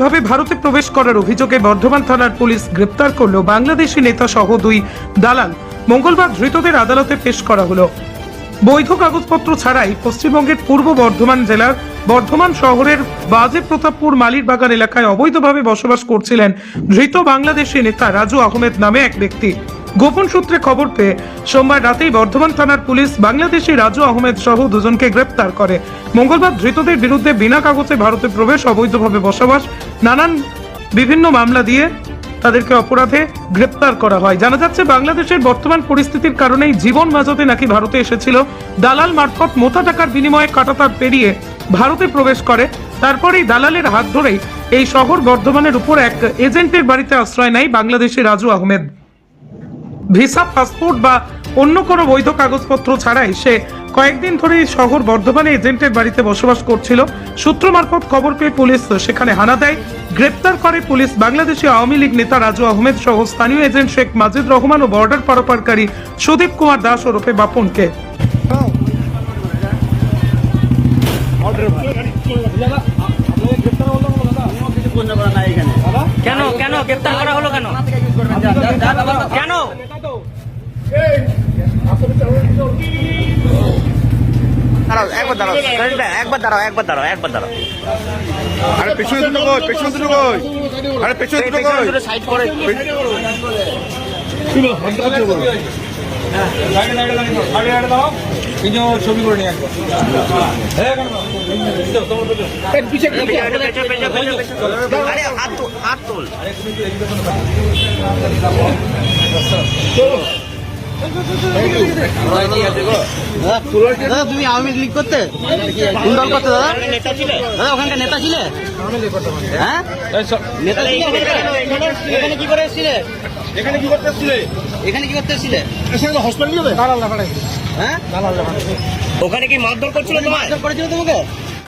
অবৈধভাবে ভারতে প্রবেশ করার অভিযোগে বর্ধমান থানার পুলিশ গ্রেপ্তার করল বাংলাদেশি নেতা সহ দুই দালাল। মঙ্গলবার ধৃতদের আদালতে পেশ করা হলো। বৈধ কাগজপত্র ছাড়াই পশ্চিমবঙ্গের পূর্ব বর্ধমান জেলার বর্ধমান শহরের বাজে প্রতাপপুর মালির বাগান এলাকায় অবৈধভাবে বসবাস করছিলেন ধৃত বাংলাদেশি নেতা রাজু আহমেদ নামে এক ব্যক্তি। গোপন সূত্রে খবর পেয়ে সোমবার রাতেই বর্ধমান থানার পুলিশ, বাংলাদেশি রাজু আহমেদ সহ দুজনকে গ্রেপ্তার করে। মঙ্গলবার ধৃতদের বিরুদ্ধে বিনা কাগজে ভারতে প্রবেশ, অবৈধভাবে বসবাস, নানান বিভিন্ন মামলা দিয়ে তাদেরকে অপরাধে গ্রেপ্তার করা হয়। জানা যাচ্ছে, বাংলাদেশের বর্তমান পরিস্থিতির কারণেই জীবন বাঁচাতে নাকি ভারতে এসেছিল। দালাল মারফত মোটা টাকার বিনিময়ে কাটাতার পেরিয়ে ভারতে প্রবেশ করে। তারপরেই দালালের হাত ধরেই এই শহর বর্ধমানের উপর এক এজেন্টের বাড়িতে আশ্রয় নেয় বাংলাদেশি রাজু আহমেদ। ভিসা পাসপোর্ট বা অন্য কোনো বৈধ কাগজপত্র ছাড়াই সে কয়েকদিন ধরে শহর বর্ধমানে এজেন্টের বাড়িতে বসবাস করছিল। সূত্র মারফত খবর পেয়ে পুলিশ সেখানে হানা দেয়। গ্রেপ্তার করে পুলিশ বাংলাদেশি আওয়ামী লীগ নেতা রাজু আহমেদ সহ স্থানীয় এজেন্ট শেখ মাজিদ রহমান ও বর্ডার পারাপারকারী সুদীপ কুমার দাস ওরফে বাপনকে। কেন? কেন? গ্রেপ্তার করা হলো কেন কেন দাঁড়াও একবার দাঁড়াও একবার দাঁড়াও একবার দাঁড়াও একবার দাঁড়াও। আরে পেছনে দুটো কই পেছনে দুটো কই? আরে পেছনে দুটো কই? সাইড করে। ছবি করে নিয়ে হাত তোল হাত তোল। দাদা তুমি আওয়ামী লীগ করতে? কোন দল করতে দাদা? দাদা ওখানকার নেতা ছিলে? হ্যাঁ? নেতা ছিলে ওখানে? এখানে কি করে এসেছিলে? এখানে কি করতে এসেছিলে? এখানে কি করতে এসেছিলে? এখানে হসপিটাল হ্যাঁ? ওখানে কি মারধর করছিল তোমার মারধর করেছিল তোমাকে?